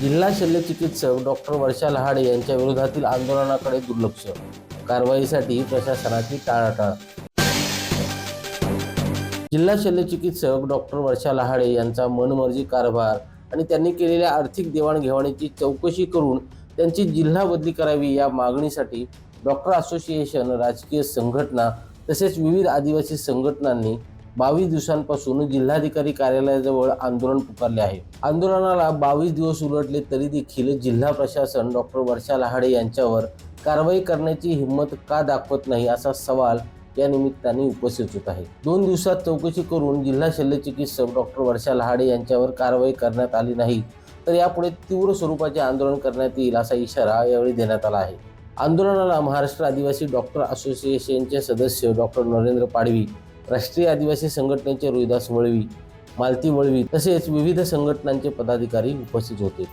जिल्हा शल्यचिकित्सक डॉक्टर वर्षा लहाडे यांच्या विरोधातील आंदोलनाकडे दुर्लक्ष. कारवाईसाठी प्रशासनाची टाळाटाळ. जिल्हा शल्यचिकित्सक डॉक्टर वर्षा लहाडे यांचा मनमर्जी कारभार आणि त्यांनी केलेल्या आर्थिक देवाणघेवाणीची चौकशी करून त्यांची जिल्हा बदली करावी या मागणीसाठी डॉक्टर असोसिएशन राजकीय संघटना तसेच विविध आदिवासी संघटनांनी बावीस दिवसांपासून जिल्हाधिकारी कार्यालयाजवळ आंदोलन पुकारले आहे. आंदोलनाला बावीस दिवस उलटले तरी देखील जिल्हा प्रशासन डॉक्टर वर्षा लहाडे यांच्यावर कारवाई करण्याची हिंमत का दाखवत नाही असा सवाल या निमित्ताने उपस्थित होत आहे. दोन दिवसात चौकशी करून जिल्हा शल्यचिकित्सक डॉक्टर वर्षा लहाडे यांच्यावर कारवाई करण्यात आली नाही तर यापुढे तीव्र स्वरूपाचे आंदोलन करण्यात येईल असा इशारा यावेळी देण्यात आला आहे. आंदोलनाला महाराष्ट्र आदिवासी डॉक्टर असोसिएशनचे सदस्य डॉक्टर नरेंद्र पाडवी राष्ट्रीय आदिवासी संघटनेचे रोहिदास वळवी मालती वळवी तसेच विविध संघटनांचे पदाधिकारी उपस्थित होते.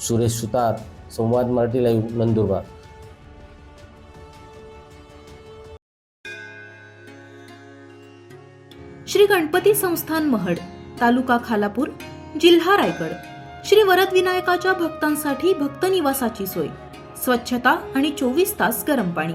सुरेश सुतार संवाद मराठी लाईव्ह नंदुरबार. श्री गणपती संस्थान महड तालुका खालापूर जिल्हा रायगड. श्री वरद विनायकाच्या भक्तांसाठी भक्त निवासाची सोय स्वच्छता आणि चोवीस तास गरम पाणी.